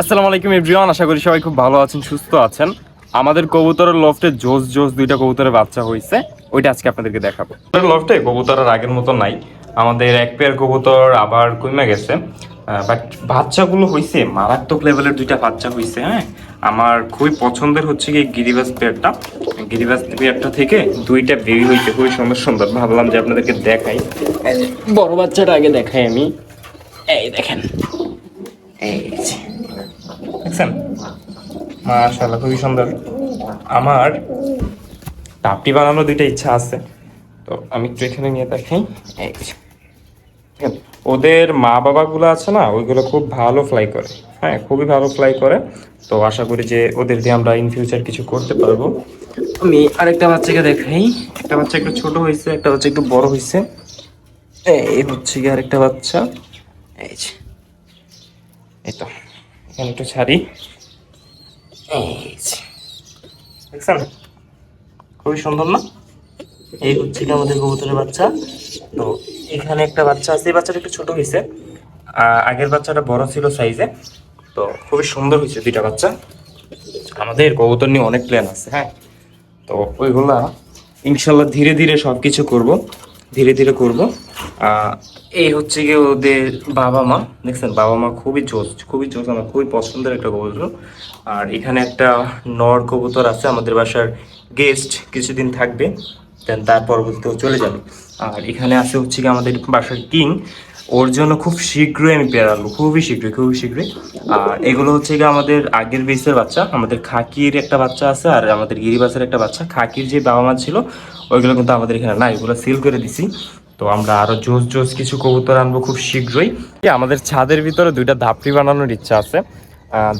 আসসালামু আলাইকুম, এভরিওয়ান। আশা করি সবাই খুব ভালো আছেন, সুস্থ আছেন। আমাদের কবুতরের লফটে জোস জোস দুইটা কবুতরের বাচ্চা হয়েছে। ওইটা আজকে আপনাদেরকে দেখাবো। লফটে কবুতর আর আগের মতো নাই। আমাদের এক পেয়ার কবুতর আবার কমে গেছে। বাট বাচ্চাগুলো হয়েছে মারাত্মক লেভেলের দুইটা বাচ্চা হয়েছে হ্যাঁ? আমার খুবই পছন্দের হচ্ছে কি গিরিবাস পেয়ারটা গিরিবাস পেয়ারটা থেকে দুইটা বেবি হয়েছে খুবই সুন্দর সুন্দর। ভাবলাম যে আপনাদেরকে দেখাই। বড় বাচ্চাটা আগে দেখাই আমি। এই দেখেন। এই। দেখছেন মাশাআল্লাহ, খুবই সুন্দর। আমার টাপটি বানানোর দুইটা ইচ্ছা আছে। তো আমি একটু এখানে নিয়ে দেখাই ওদের মা বাবাগুলো আছে না, ওইগুলো খুব ভালো ফ্লাই করে। হ্যাঁ খুবই ভালো ফ্লাই করে। তো আশা করি যে ওদের দিয়ে আমরা ইন ফিউচার কিছু করতে পারব। আমি আরেকটা বাচ্চাকে দেখাই। একটা বাচ্চা একটু ছোট হয়েছে, একটা বাচ্চা একটু বড় হয়েছে। এই হচ্ছে কি আরেকটা বাচ্চা। এই তো। এখানে একটু ছাড়ি। দেখছেন? খুবই সুন্দর না? এই হচ্ছে আমাদের কবুতরের বাচ্চা। তো এখানে একটা বাচ্চা আছে। এই বাচ্চাটা একটু ছোট হয়েছে। আগের বাচ্চাটা বড় ছিল সাইজে তো খুবই সুন্দর হয়েছে দুইটা বাচ্চা। আমাদের কবুতর নিয়ে অনেক প্ল্যান আছে হ্যাঁ? তো ওইগুলা ইনশাল্লাহ ধীরে ধীরে সব কিছু করব। ধীরে ধীরে করব। এই হচ্ছে গিয়ে ওদের বাবা মা। দেখছেন, বাবা মা খুবই জোস খুবই জোস, আমার খুবই পছন্দের একটা কবুতর। আর এখানে একটা নর কবুতর আছে, আমাদের বাসার গেস্ট কিছুদিন থাকবে দেন তার পরবর্তীতে চলে যাবে। আর এখানে আছে হচ্ছে কি আমাদের বাসার কিং ওর জন্য খুব শীঘ্রই আমি আনব, খুবই শীঘ্রই খুবই শীঘ্রই। আর এগুলো হচ্ছে গিয়ে আমাদের আগের বেসের বাচ্চা, আমাদের খাকির একটা বাচ্চা আছে, আর আমাদের গিরিবাসের একটা বাচ্চা। খাকির যে বাবা মা ছিল, ওইগুলো কিন্তু আমাদের এখানে নাই এগুলো সিল করে দিছি। তো আমরা আরও জোস জোস কিছু কবুতর আনব খুব শীঘ্রই। আমাদের ছাদের ভিতরে দুইটা ধাপড়ি বানানোর ইচ্ছা আছে।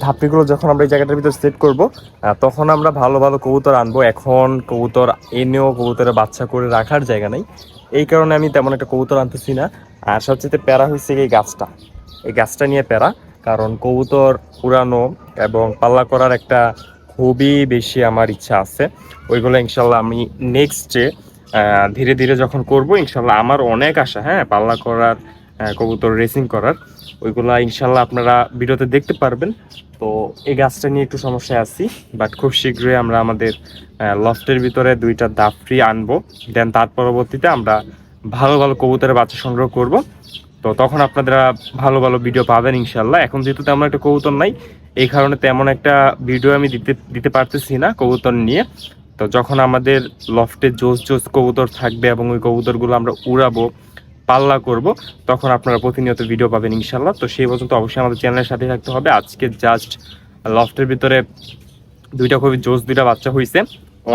ধাপড়িগুলো যখন আমরা এই জায়গাটার ভিতর সেট করব তখন আমরা ভালো ভালো কবুতর আনব। এখন কবুতর এনেও কবুতরের বাচ্চা করে রাখার জায়গা নেই। এই কারণে আমি তেমন একটা কবুতর আনতেছি না। আর সবচেয়ে প্যারা হচ্ছে এই গাছটা। এই গাছটা নিয়ে প্যারা, কারণ কবুতর উড়ানো এবং পাল্লা করার একটা খুবই বেশি আমার ইচ্ছা আছে। ওইগুলো ইনশাল্লাহ আমি নেক্সটে ধীরে ধীরে যখন করব, ইনশাল্লাহ আমার অনেক আশা হ্যাঁ পাল্লা করার কবুতর রেসিং করার, ওইগুলা ইনশাল্লাহ আপনারা ভিডিওতে দেখতে পারবেন। তো এই গাছটা নিয়ে একটু সমস্যায় আছি বাট খুব শীঘ্রই আমরা আমাদের লফটের ভিতরে দুইটা দাফরি আনব। দেন তার পরবর্তীতে আমরা ভালো ভালো কবুতরের বাচ্চা সংগ্রহ করব। তো তখন আপনারা ভালো ভালো ভিডিও পাবেন ইনশাল্লাহ। এখন যেহেতু তেমন একটা কবুতর নাই, এই কারণে তেমন একটা ভিডিও আমি দিতে দিতে পারতেছি না কবুতর নিয়ে। তো যখন আমাদের লফটে জোস জোস কবুতর থাকবে এবং ওই কবুতরগুলো আমরা উড়াবো পাল্লা করব তখন আপনারা প্রতিনিয়ত ভিডিও পাবেন ইনশাল্লাহ তো সেই পর্যন্ত অবশ্যই আমাদের চ্যানেলের সাথে থাকতে হবে। আজকে জাস্ট লফটের ভিতরে দুইটা খুবই জোস দুইটা বাচ্চা হয়েছে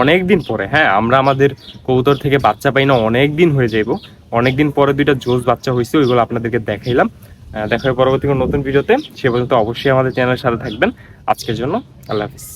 অনেক দিন পরে হ্যাঁ আমরা আমাদের কবুতর থেকে বাচ্চা পাই না অনেক দিন হয়ে যাইব অনেক দিন পরে দুইটা জোস বাচ্চা হয়েছে ওইগুলো আপনাদেরকে দেখাইলাম। আহ, দেখা পরবর্তী কোনো নতুন ভিডিওতে সে পর্যন্ত অবশ্যই আমাদের চ্যানেলের সাথে থাকবেন। আজকের জন্য আল্লাহ হাফিজ।